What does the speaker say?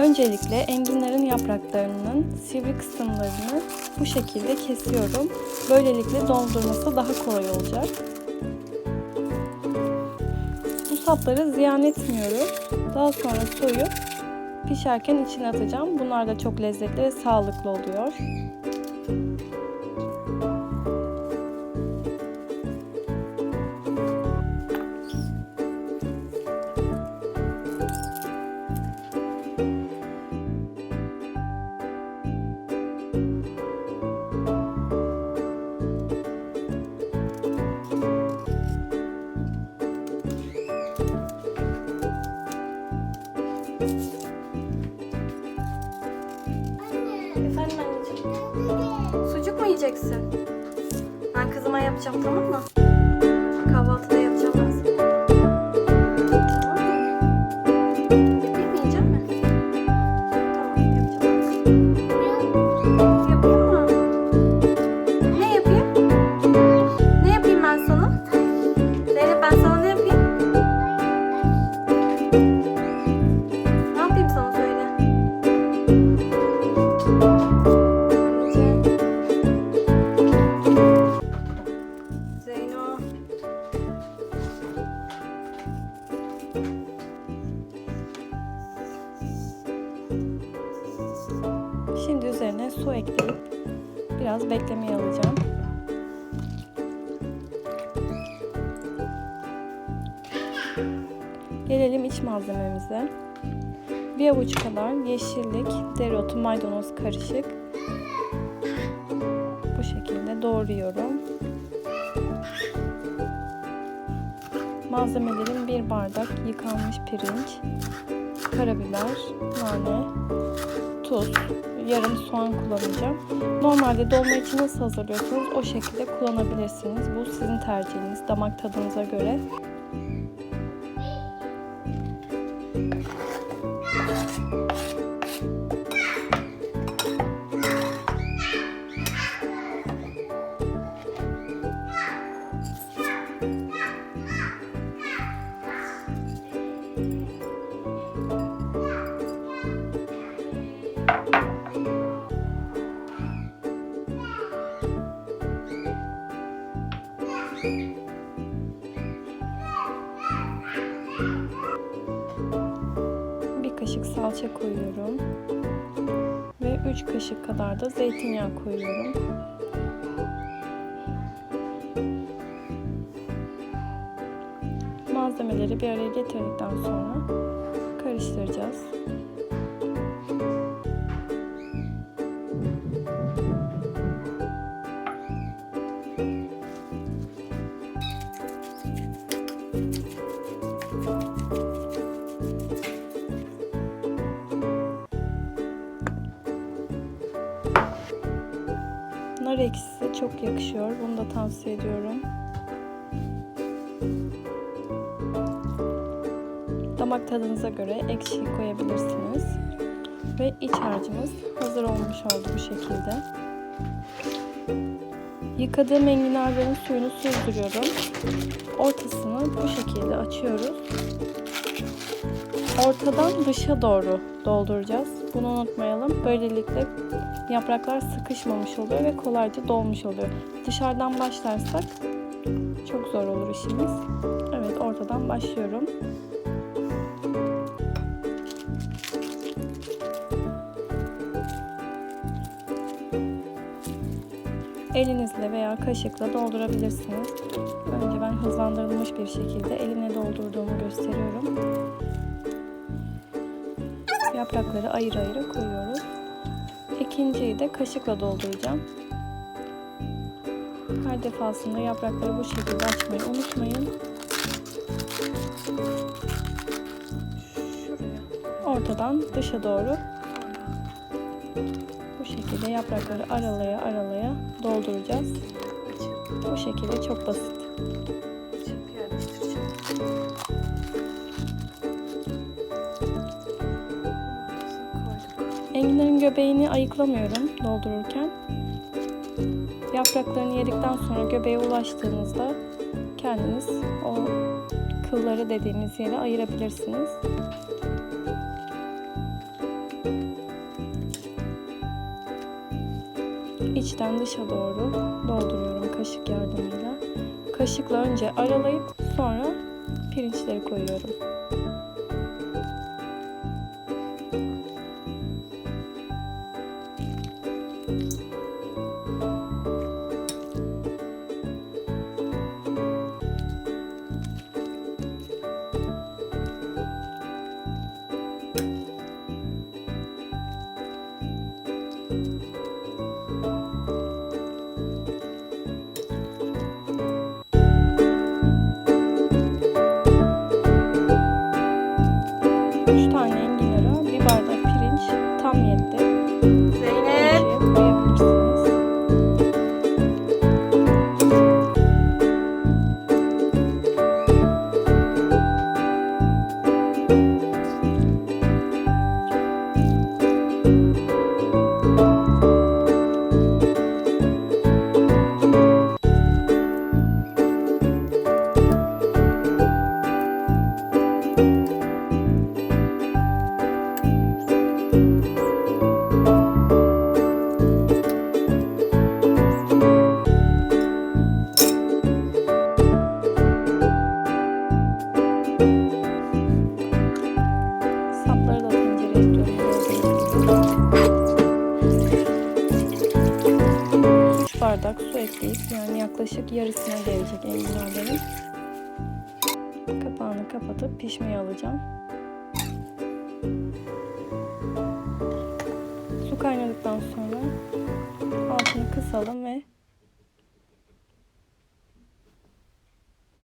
Öncelikle enginlerin yapraklarının sivri kısımlarını bu şekilde kesiyorum. Böylelikle dondurması daha kolay olacak. Bu sapları ziyan etmiyoruz. Daha sonra soyup pişerken içine atacağım. Bunlar da çok lezzetli ve sağlıklı oluyor. Sucuk mu yiyeceksin? Ben kızıma yapacağım tamam mı? Kahvaltıda yapacağım su ekleyip biraz beklemeye alacağım. Gelelim iç malzememize. Bir avuç kadar yeşillik, dereotu, maydanoz karışık. Bu şekilde doğruyorum. Malzemelerim bir bardak yıkanmış pirinç, karabiber, nane, tuz, yarım soğan kullanacağım. Normalde dolma için nasıl hazırlıyorsunuz o şekilde kullanabilirsiniz. Bu sizin tercihiniz, damak tadınıza göre. Salça koyuyorum. Ve 3 kaşık kadar da zeytinyağı koyuyorum. Malzemeleri bir araya getirdikten sonra karıştıracağız. Nar ekşisi çok yakışıyor. Bunu da tavsiye ediyorum. Damak tadınıza göre ekşi koyabilirsiniz. Ve iç harcımız hazır olmuş oldu bu şekilde. Yıkadığım enginarların suyunu süzdürüyorum. Ortasını bu şekilde açıyoruz. Ortadan dışa doğru dolduracağız. Bunu unutmayalım. Böylelikle yapraklar sıkışmamış oluyor ve kolayca dolmuş oluyor. Dışarıdan başlarsak çok zor olur işimiz. Evet ortadan başlıyorum. Elinizle veya kaşıkla doldurabilirsiniz. Önce ben hızlandırılmış bir şekilde eline doldurduğumu gösteriyorum. Yaprakları ayrı ayrı koyuyoruz. İkinciyi de kaşıkla dolduracağım. Her defasında yaprakları bu şekilde açmayı unutmayın. Ortadan dışa doğru bu şekilde yaprakları aralaya aralaya dolduracağız. Bu şekilde çok basit. Enginlerin göbeğini ayıklamıyorum doldururken. Yapraklarını yedikten sonra göbeğe ulaştığınızda kendiniz o kılları dediğimiz yere ayırabilirsiniz. İçten dışa doğru dolduruyorum kaşık yardımıyla. Kaşıkla önce aralayıp sonra pirinçleri koyuyorum. ekleyiz. Yani yaklaşık yarısına gelecek enginarların. Kapağını kapatıp pişmeye alacağım. Su kaynadıktan sonra